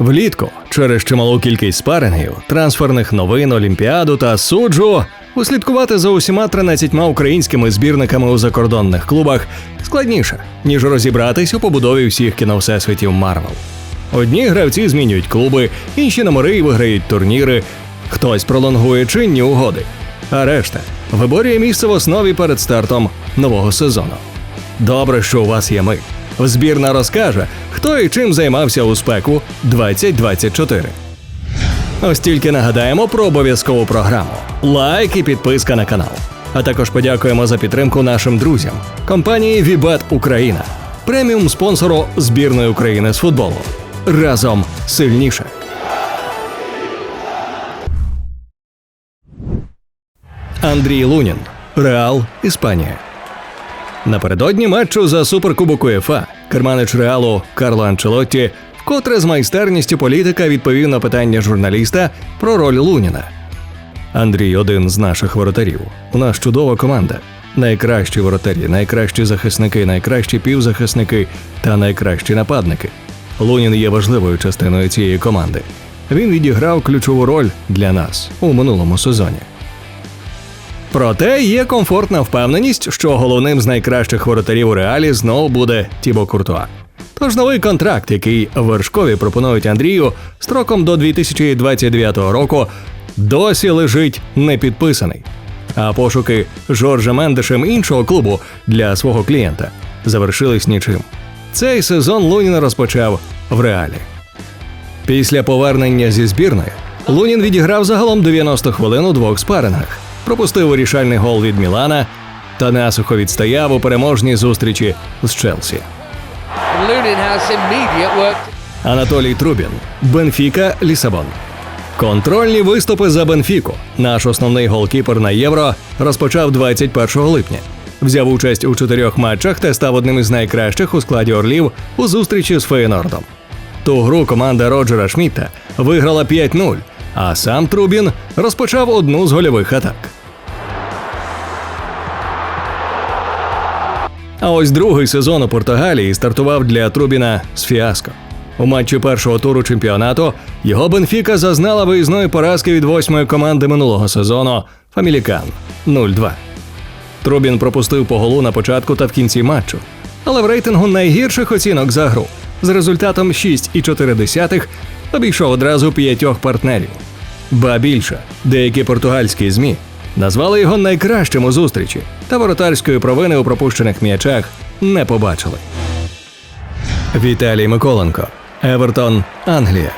Влітку, через чималу кількість спарингів, трансферних новин, олімпіаду та суджу, услідкувати за усіма 13 українськими збірниками у закордонних клубах складніше, ніж розібратись у побудові всіх кіновсесвітів Марвел. Одні гравці змінюють клуби, інші номери і виграють турніри, хтось пролонгує чинні угоди, а решта виборює місце в основі перед стартом нового сезону. Добре, що у вас є ми. Збірна розкаже, хто і чим займався у спеку 2024. Ось тільки нагадаємо про обов'язкову програму: лайк і підписка на канал. А також подякуємо за підтримку нашим друзям, компанії Вібет Україна, преміум спонсору збірної України з футболу. Разом сильніше. Андрій Лунін, Реал, Іспанія. Напередодні матчу за суперкубок УЄФА керманич реалу Карло Анчелотті вкотре з майстерністю політика відповів на питання журналіста про роль Луніна. Андрій один з наших воротарів. У нас чудова команда. Найкращі воротарі, найкращі захисники, найкращі півзахисники та найкращі нападники. Лунін є важливою частиною цієї команди. Він відіграв ключову роль для нас у минулому сезоні. Проте є комфортна впевненість, що головним з найкращих воротарів у реалі знову буде Тібо Куртуа. Тож новий контракт, який вершкові пропонують Андрію строком до 2029 року, досі лежить непідписаний. А пошуки Жоржа Мендешем іншого клубу для свого клієнта завершились нічим. Цей сезон Лунін розпочав в реалі. Після повернення зі збірної Лунін відіграв загалом 90 хвилин у двох спарингах, пропустив вирішальний гол від Мілана та насухо відстояв у переможній зустрічі з Челсі. Анатолій Трубін, Бенфіка, Лісабон. Контрольні виступи за Бенфіку. Наш основний голкіпер на євро розпочав 21 липня. Взяв участь у чотирьох матчах та став одним із найкращих у складі орлів у зустрічі з Фейнордом. Ту гру команда Роджера Шмітта виграла 5-0, а сам Трубін розпочав одну з гольових атак. А ось другий сезон у Португалії стартував для Трубіна з фіаско. У матчі першого туру чемпіонату його Бенфіка зазнала виїзної поразки від восьмої команди минулого сезону Фамілікан 0-2. Трубін пропустив по голу на початку та в кінці матчу, але в рейтингу найгірших оцінок за гру з результатом 6,4 обійшов одразу п'ятьох партнерів. Ба більше, деякі португальські ЗМІ назвали його найкращим у зустрічі, та воротарської провини у пропущених м'ячах не побачили. Віталій Миколенко, Евертон, Англія.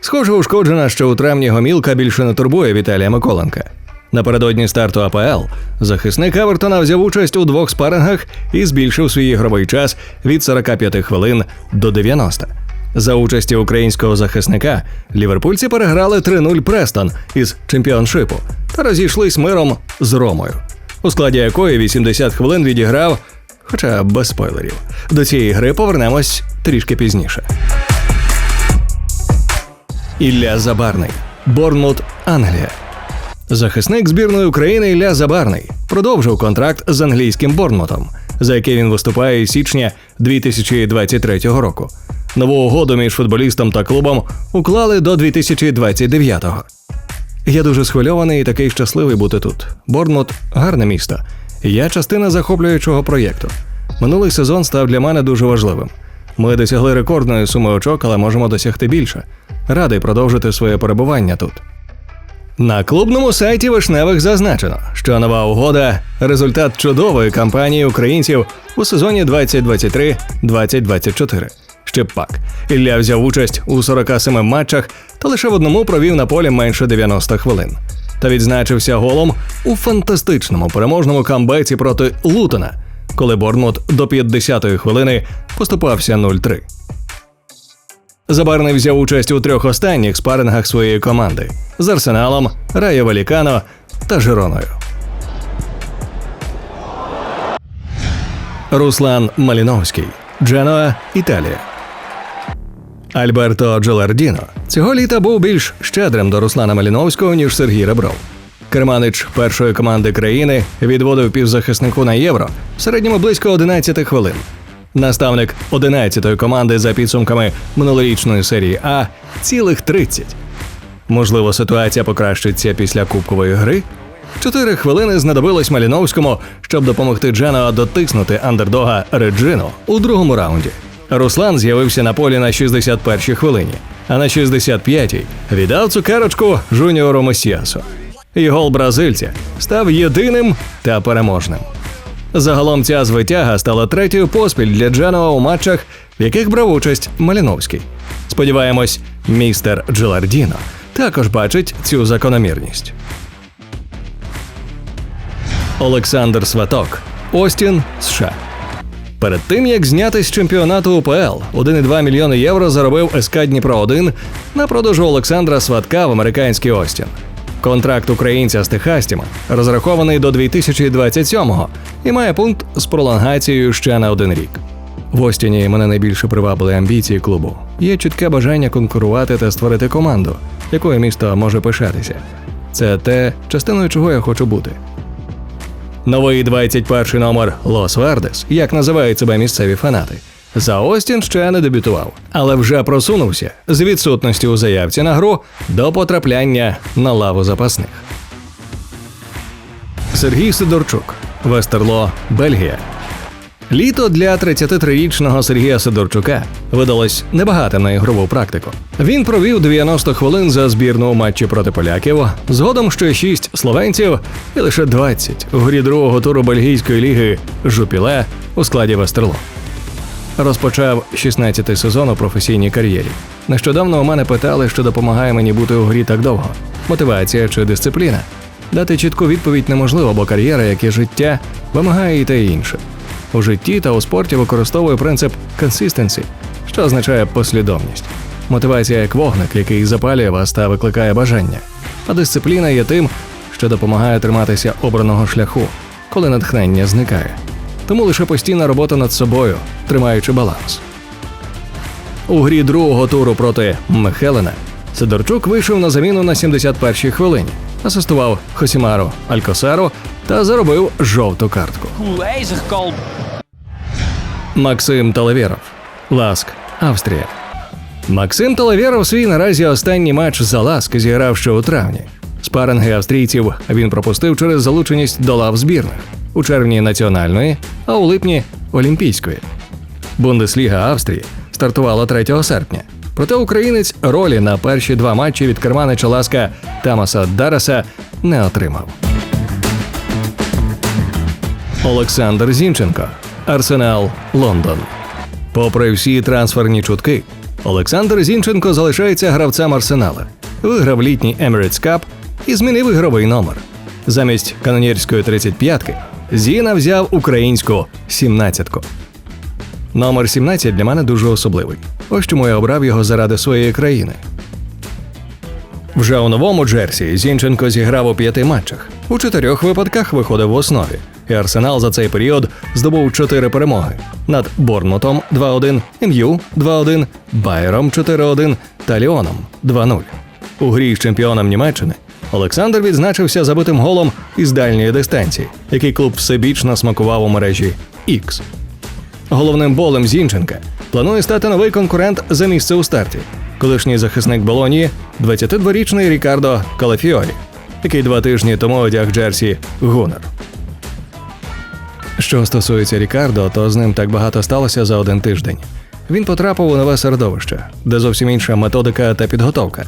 Схоже, ушкоджена, що у травні гомілка більше не турбує Віталія Миколенка. Напередодні старту АПЛ захисник Евертона взяв участь у двох спарингах і збільшив свій ігровий час від 45 хвилин до 90. За участі українського захисника ліверпульці переграли 3-0 Престон із чемпіоншипу та розійшлись миром з Ромою, у складі якої 80 хвилин відіграв, хоча без спойлерів. До цієї гри повернемось трішки пізніше. Ілля Забарний, Борнмут, Англія. Захисник збірної України Ілля Забарний продовжив контракт з англійським Борнмутом, за який він виступає січня 2023 року. Нову угоду між футболістом та клубом уклали до 2029-го. Я дуже схвильований і такий щасливий бути тут. Борнмут гарне місто. Я частина захоплюючого проєкту. Минулий сезон став для мене дуже важливим. Ми досягли рекордної суми очок, але можемо досягти більше. Радий продовжити своє перебування тут. На клубному сайті Вишневих зазначено, що нова угода результат чудової кампанії українців у сезоні 2023-2024. Ще пак. Ілля взяв участь у 47 матчах та лише в одному провів на полі менше 90 хвилин. Та відзначився голом у фантастичному переможному камбеці проти Лутона, коли Борнмут до 50-ї хвилини поступався 0-3. Забарний взяв участь у трьох останніх спарингах своєї команди з Арсеналом, Райо Валікано та Жироною. Руслан Маліновський, Дженоа, Італія. Альберто Джолардіно цього літа був більш щедрим до Руслана Маліновського, ніж Сергій Ребров. Керманич першої команди країни відводив півзахиснику на євро в середньому близько 11 хвилин. Наставник 11-ї команди за підсумками минулорічної серії А цілих 30. Можливо, ситуація покращиться після кубкової гри. Чотири хвилини знадобилось Маліновському, щоб допомогти Дженоа дотиснути андердога Реджину у другому раунді. Руслан з'явився на полі на 61-й хвилині, а на 65-й віддав цукерочку жуніору Месіасу. І гол бразильця став єдиним та переможним. Загалом ця звитяга стала третьою поспіль для Дженоа у матчах, в яких брав участь Маліновський. Сподіваємось, містер Джилардіно також бачить цю закономірність. Олександр Сваток, Остін, США. Перед тим як знятись з чемпіонату УПЛ, 1,2 мільйони євро заробив СК Дніпро 1 на продажу Олександра Сватка в американський Остін. Контракт українця з Техастіма розрахований до 2027-го і має пункт з пролонгацією ще на один рік. В Остіні мене найбільше привабили амбіції клубу. Є чітке бажання конкурувати та створити команду, якою місто може пишатися. Це те, частиною чого я хочу бути. Новий 21 номер Лос Вердес, як називають себе місцеві фанати. За Остін ще не дебютував, але вже просунувся з відсутності у заявці на гру до потрапляння на лаву запасних. Сергій Сидорчук, Вестерло, Бельгія. Літо для 33-річного Сергія Сидорчука видалось небагатим на ігрову практику. Він провів 90 хвилин за збірну у матчі проти поляків, згодом ще 6 словенців і лише 20 у грі другого туру бельгійської ліги Жупіле у складі Вестерло. Розпочав 16-й сезон у професійній кар'єрі. Нещодавно у мене питали, що допомагає мені бути у грі так довго: мотивація чи дисципліна. Дати чітку відповідь неможливо, бо кар'єра, як і життя, вимагає і те інше. У житті та у спорті використовує принцип consistency, що означає послідовність. Мотивація як вогник, який запалює вас та викликає бажання. А дисципліна є тим, що допомагає триматися обраного шляху, коли натхнення зникає. Тому лише постійна робота над собою, тримаючи баланс. У грі другого туру проти Мехелена Сидорчук вийшов на заміну на 71-й хвилині, асистував Хосімару Алькосару та заробив жовту картку. Максим Талавєров, Ласк, Австрія. Максим Талавєров свій наразі останній матч за Ласк зіграв ще у травні. Спаринги австрійців він пропустив через залученість до лав збірних у червні національної, а у липні олімпійської. Бундесліга Австрії стартувала 3 серпня. Проте українець ролі на перші два матчі від керманича Ласка Тамаса Дараса не отримав. Олександр Зінченко, Арсенал, Лондон. Попри всі трансферні чутки, Олександр Зінченко залишається гравцем Арсенала, виграв літній Emirates Cup і змінив ігровий номер. Замість канонірської 35-ки Зіна взяв українську 17-ку. Номер 17 для мене дуже особливий. Ось чому я обрав його заради своєї країни. Вже у новому Джерсі Зінченко зіграв у п'яти матчах. У чотирьох випадках виходив в основі. І Арсенал за цей період здобув чотири перемоги над Борнмутом 2-1, МЮ 2-1, Байером 4-1 та Ліоном 2-0. У грі з чемпіоном Німеччини Олександр відзначився забитим голом із дальньої дистанції, який клуб всебічно смакував у мережі X. Головним болем Зінченка планує стати новий конкурент за місце у старті. Колишній захисник Болонії, 22-річний Рікардо Калафіорі, який два тижні тому одяг Джерсі Гунер. Що стосується Рікардо, то з ним так багато сталося за один тиждень. Він потрапив у нове середовище, де зовсім інша методика та підготовка.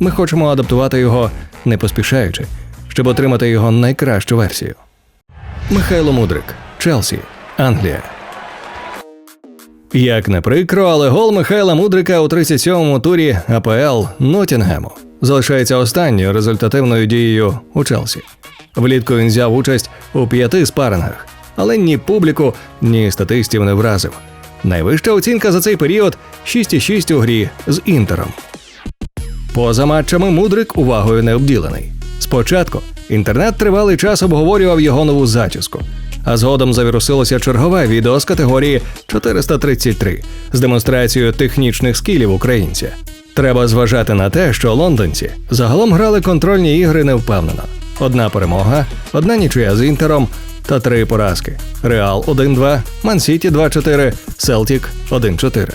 Ми хочемо адаптувати його не поспішаючи, щоб отримати його найкращу версію. Михайло Мудрик, Челсі, Англія. Як не прикро, але гол Михайла Мудрика у 37-му турі АПЛ Ноттінгему залишається останньою результативною дією у Челсі. Влітку він взяв участь у п'яти спарингах, але ні публіку, ні статистів не вразив. Найвища оцінка за цей період 6,6 у грі з Інтером. Поза матчами Мудрик увагою не обділений. Спочатку інтернет тривалий час обговорював його нову зачіску, а згодом завірусилося чергове відео з категорії 433 з демонстрацією технічних скілів українця. Треба зважати на те, що лондонці загалом грали контрольні ігри невпевнено. Одна перемога, одна нічия з інтером, та три поразки: Реал 1-2, Ман-Сіті 2-4, Селтік 1-4.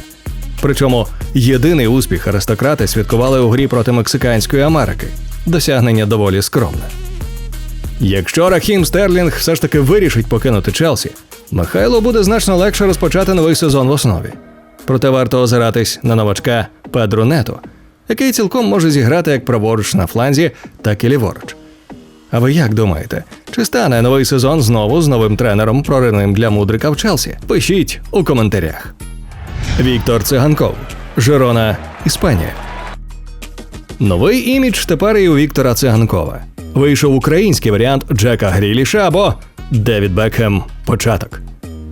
Причому єдиний успіх аристократи святкували у грі проти Мексиканської Америки. Досягнення доволі скромне. Якщо Рахім Стерлінг все ж таки вирішить покинути Челсі, Михайло буде значно легше розпочати новий сезон в основі. Проте варто озиратись на новачка Педро Нето, який цілком може зіграти як праворуч на фланзі, так і ліворуч. А ви як думаєте, чи стане новий сезон знову з новим тренером проривним для мудрика в Челсі? Пишіть у коментарях. Віктор Циганков, Жирона, Іспанія. Новий імідж тепер і у Віктора Циганкова. Вийшов український варіант Джека Гріліша або Девід Бекхем Початок.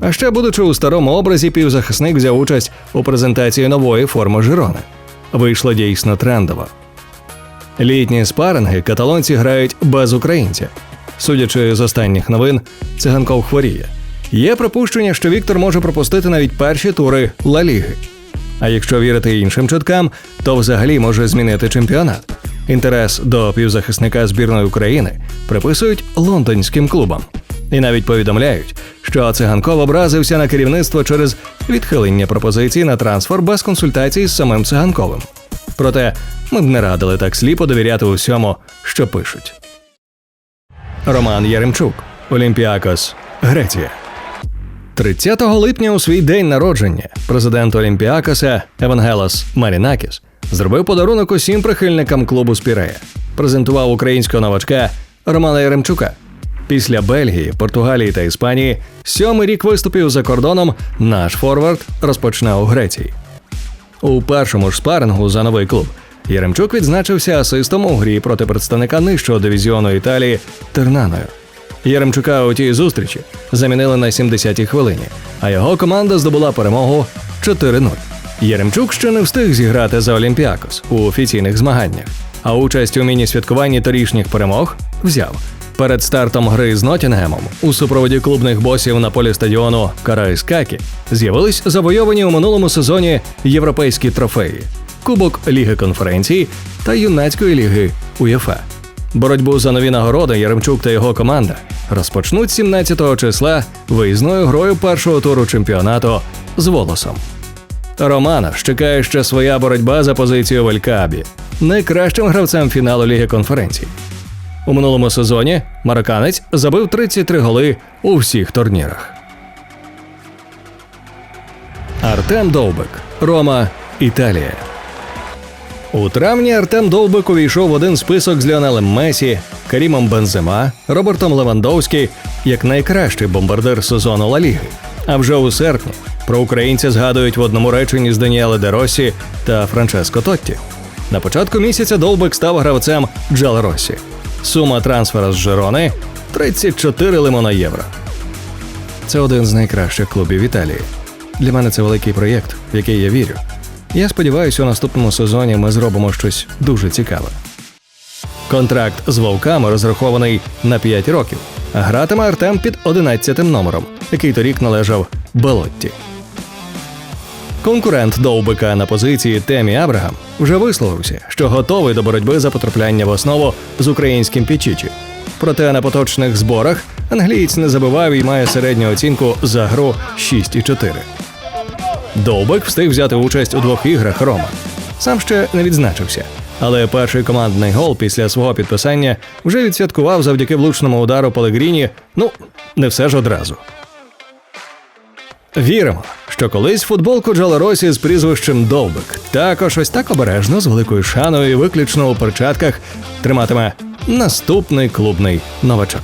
А ще, будучи у старому образі, півзахисник взяв участь у презентації нової форми Жирони. Вийшло дійсно трендово. Літні спаринги каталонці грають без українця. Судячи з останніх новин, циганков хворіє. Є припущення, що Віктор може пропустити навіть перші тури Ла Ліги. А якщо вірити іншим чуткам, то взагалі може змінити чемпіонат. Інтерес до півзахисника збірної України приписують лондонським клубам. І навіть повідомляють, що циганков образився на керівництво через відхилення пропозицій на трансфер без консультацій з самим циганковим. Проте ми б не радили так сліпо довіряти усьому, що пишуть. Роман Яремчук, Олімпіакос, Греція. 30 липня у свій день народження президент Олімпіакоса Евангелос Марінакіс зробив подарунок усім прихильникам клубу Спірея. Презентував українського новачка Романа Яремчука. Після Бельгії, Португалії та Іспанії сьомий рік виступів за кордоном наш форвард розпочне у Греції. У першому ж спарингу за новий клуб Яремчук відзначився асистом у грі проти представника нижчого дивізіону Італії Тернаною. Яремчука у тій зустрічі замінили на 70-й хвилині, а його команда здобула перемогу 4-0. Яремчук ще не встиг зіграти за Олімпіакос у офіційних змаганнях, а участь у міні-святкуванні торішніх перемог взяв. Перед стартом гри з Нотінгемом у супроводі клубних босів на полі стадіону Карайскакі з'явились завойовані у минулому сезоні європейські трофеї: Кубок Ліги конференцій та юнацької ліги УЄФА. Боротьбу за нові нагороди Яремчук та його команда розпочнуть 17 числа виїзною грою першого туру чемпіонату з волосом. Романа чекає ще своя боротьба за позицію в Елькабі, найкращим гравцем фіналу Ліги конференцій. У минулому сезоні марокканець забив 33 голи у всіх турнірах. Артем Довбик, Рома, Італія. У травні Артем Довбик увійшов в один список з Ліонелем Месі, Карімом Бензема, Робертом Левандовський як найкращий бомбардир сезону Ла Ліги. А вже у серпні про українця згадують в одному реченні з Даніеле Де Росі та Франческо Тотті. На початку місяця Довбик став гравцем Джал Росі. Сума трансфера з Жерони 34 лимона євро. Це один з найкращих клубів Італії. Для мене це великий проєкт, в який я вірю. Я сподіваюся, у наступному сезоні ми зробимо щось дуже цікаве. Контракт з вовками розрахований на 5 років, а гратиме Артем під 11 номером, який торік належав Белотті. Конкурент Довбика на позиції Темі Абрагам вже висловився, що готовий до боротьби за потрапляння в основу з українським Пічічі. Проте на поточних зборах англієць не забивав і має середню оцінку за гру 6,4. Довбик встиг взяти участь у двох іграх Рома. Сам ще не відзначився, але перший командний гол після свого підписання вже відсвяткував завдяки влучному удару Пелегріні. Ну, не все ж одразу. Віримо, що колись футболку Джалоросі з прізвищем Довбик також ось так обережно з великою шаною виключно у перчатках триматиме наступний клубний новачок.